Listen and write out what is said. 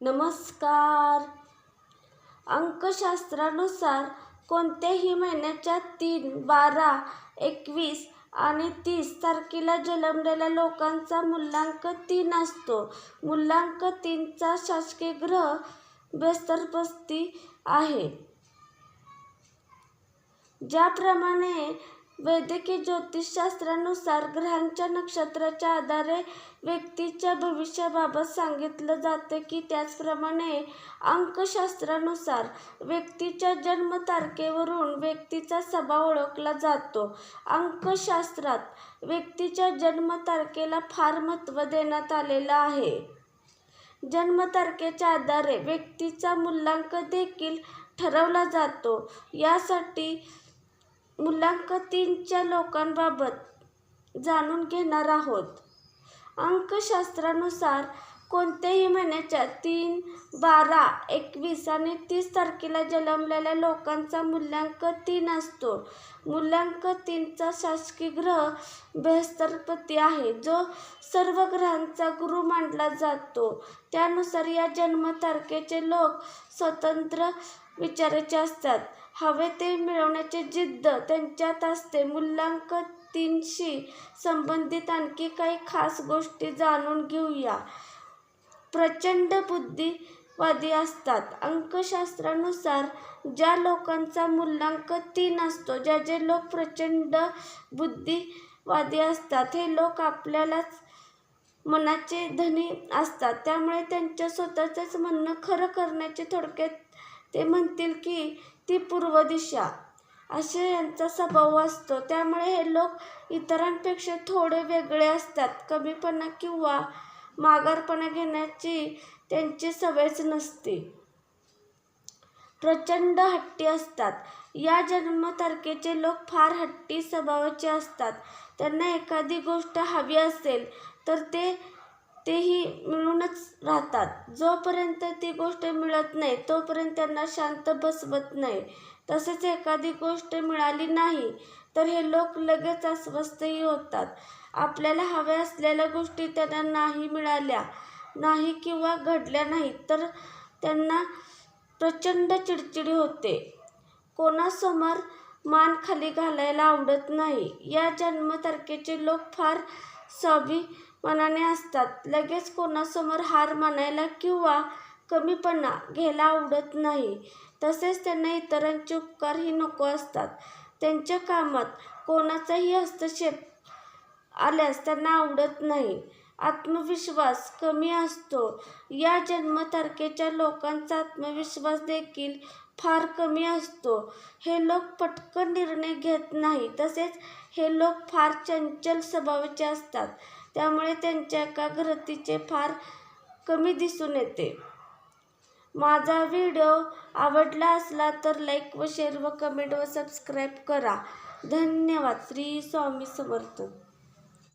नमस्कार अंकशास्त्रानुसार कोणत्याही महिन्याच्या तीन बारा एकवीस आणि तीस तारखेला जन्मलेल्या लोकांचा मूल्यांक तीन असतो. मूल्यांक तीनचा शासकीय ग्रह बृहस्पती आहे. ज्याप्रमाणे वैद्यकीय ज्योतिषशास्त्रानुसार ग्रहांच्या नक्षत्राच्या आधारे व्यक्तीच्या भविष्याबाबत सांगितलं जातं की त्याचप्रमाणे अंकशास्त्रानुसार व्यक्तीच्या जन्मतारखेवरून व्यक्तीचा स्वभाव ओळखला जातो. अंकशास्त्रात व्यक्तीच्या जन्मतारखेला फार महत्त्व देण्यात आलेलं आहे. जन्मतारखेच्या आधारे व्यक्तीचा मूल्यांक देखील ठरवला जातो. यासाठी मुलाखतींच्या लोकांबाबत जाणून घेणार आहोत. अंकशास्त्रानुसार कोणत्याही महिन्याच्या तीन बारा एकवीस आणि तीस तारखेला जन्मलेल्या लोकांचा मूल्यांक तीन असतो. मूल्यांक तीनचा शासकीय ग्रह बृहस्पती आहे जो सर्व ग्रहांचा गुरु मानला जातो. त्यानुसार या जन्मतारखेचे लोक स्वतंत्र विचारायचे असतात. हवे ते मिळवण्याची जिद्द त्यांच्यात असते. मूल्यांक तीनशी संबंधित आणखी काही खास गोष्टी जाणून घेऊया. प्रचंड बुद्धिवादी असतात. अंकशास्त्रानुसार ज्या लोकांचा मूल्यांक तीन असतो, ज्या जे लोक प्रचंड बुद्धिवादी असतात. हे लोक आपल्यालाच मनाचे धनी असतात. त्यामुळे त्यांच्या स्वतःचंच म्हणणं खरं करण्याचे थोडक्यात ते म्हणतील की ती पूर्व दिशा, असे यांचा स्वभाव असतो. त्यामुळे हे लोक इतरांपेक्षा थोडे वेगळे असतात. कमीपणा किंवा माघारपणा घेण्याची त्यांची सवयच नसते. प्रचंड हट्टी असतात. या जन्मतारखेचे लोक फार हट्टी स्वभावाचे असतात. त्यांना एखादी गोष्ट हवी असेल तर ते तेही मिळूनच राहतात. जोपर्यंत ती गोष्ट मिळत नाही तोपर्यंत त्यांना शांत बसवत नाही. तसेच एखादी गोष्ट मिळाली नाही तर हे लोक लगेच अस्वस्थही होतात. आपल्याला हव्या असलेल्या गोष्टी त्यांना नाही मिळाल्या नाही किंवा घडल्या नाहीत तर त्यांना प्रचंड चिडचिडी होते. कोणासमोर मान खाली घालायला आवडत नाही. या जन्मतारखेचे लोक फार स्वाभिमानाने असतात. लगेच कोणासमोर हार मानायला किंवा कमीपणा घ्यायला आवडत नाही. तसेच त्यांना इतरांचे उपकारही नको असतात. त्यांच्या कामात कोणाचाही हस्तक्षेप आल्यास त्यांना आवडत नाही. आत्मविश्वास कमी असतो. या जन्मतारखेच्या लोकांचा आत्मविश्वास देखील फार कमी असतो. हे लोक पटकन निर्णय घेत नाही तसेच हे लोक फार चंचल स्वभावाचे असतात. त्यामुळे त्यांच्या एकाग्रतीचे फार कमी दिसून येते. माझा व्हिडिओ आवडला असला तर लाईक व शेअर व कमेंट व सबस्क्राईब करा. धन्यवाद. श्री स्वामी समर्थ.